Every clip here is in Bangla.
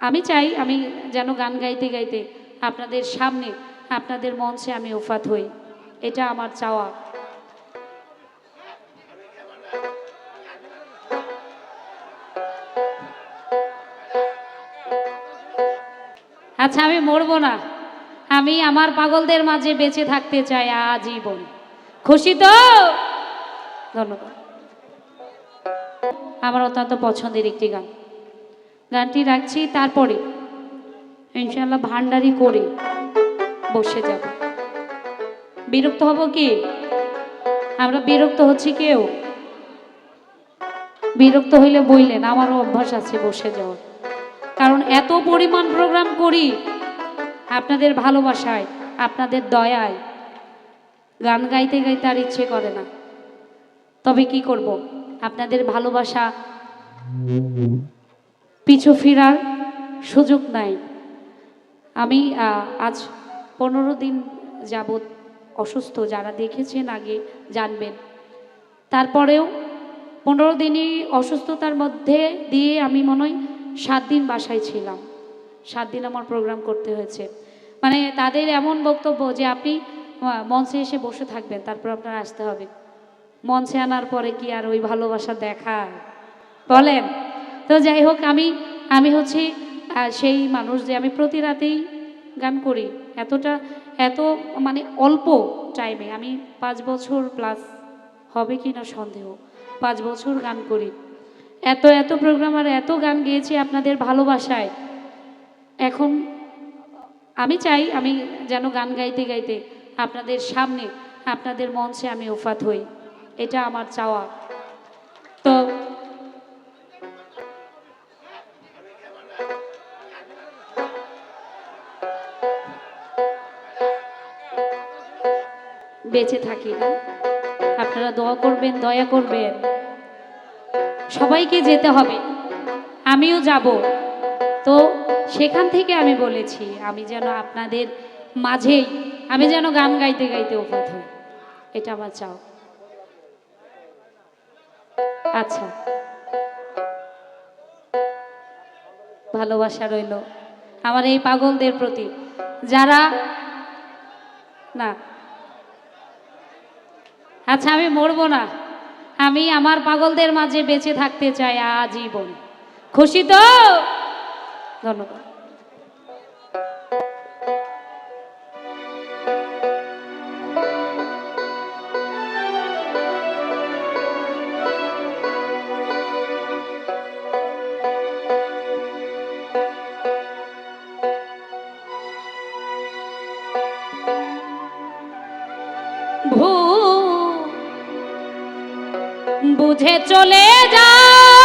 আমি চাই আমি যেন গান গাইতে গাইতে আপনাদের সামনে, আপনাদের মঞ্চে আমি ওফাত হই। এটা আমার চাওয়া। আচ্ছা আমি মরবো না। আমি আমার পাগলদের মাঝে বেঁচে থাকতে চাই আজীবন। খুশি তো? ধন্যবাদ। আমার অত্যন্ত পছন্দের একটি গান। গানটি রাখছি, তারপরে ইনশাল্লাহ ভান্ডারি করে বসে যাব। বিরক্ত হব কি? আমরা বিরক্ত হচ্ছি কেউ? বিরক্ত হইলে বইলেন, আমারও অভ্যাস আছে বসে যাওয়ার। কারণ এত পরিমাণ প্রোগ্রাম করি, আপনাদের ভালোবাসায়, আপনাদের দয়ায়। গান গাইতে গাইতে আর ইচ্ছে করে না। তবে কি করব? আপনাদের ভালোবাসা পিছু ফেরার সুযোগ নাই। আমি আজ পনেরো দিন যাবৎ অসুস্থ, যারা দেখেছেন আগে জানবেন। তারপরেও পনেরো দিনই অসুস্থতার মধ্যে দিয়ে আমি মনে হয় সাত দিন বাসায় ছিলাম। সাত দিন আমার প্রোগ্রাম করতে হয়েছে। মানে তাদের এমন বক্তব্য যে আপনি মঞ্চে এসে বসে থাকবেন, তারপর আপনার আসতে হবে। মঞ্চে আনার পরে কি আর ওই ভালোবাসা দেখায়? বলেন। তো যাই হোক, আমি আমি হচ্ছে সেই মানুষ যে আমি প্রতি রাতেই গান করি। এতটা, এত মানে অল্প টাইমে আমি পাঁচ বছর প্লাস হবে কি না সন্দেহ। পাঁচ বছর গান করি। এত এত প্রোগ্রাম আর এত গান গেয়েছি আপনাদের ভালোবাসায়। এখন আমি চাই আমি যেন গান গাইতে গাইতে আপনাদের সামনে, আপনাদের মঞ্চে আমি ওফাত হই। এটা আমার চাওয়া। বেঁচে থাকি না। আপনারা দোয়া করবেন, দয়া করবেন। সবাইকে যেতে হবে। আমিও যাব। তো সেখান থেকে আমি বলেছি, আমি যেন আপনাদের মাঝেই, আমি যেন গান গাইতে গাইতে হই। এটা আমার চাও। আচ্ছা। ভালোবাসা রইল। আমার এই পাগলদের প্রতি। যারা না। আচ্ছা আমি মরবো না। আমি আমার পাগলদের মাঝে বেঁচে থাকতে চাই আজীবন। খুশি তো? ধন্যবাদ। বুঝে চলে যা।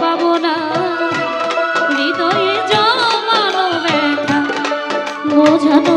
পাবো না। হৃদয়ে জমানো ব্যথা বোঝানো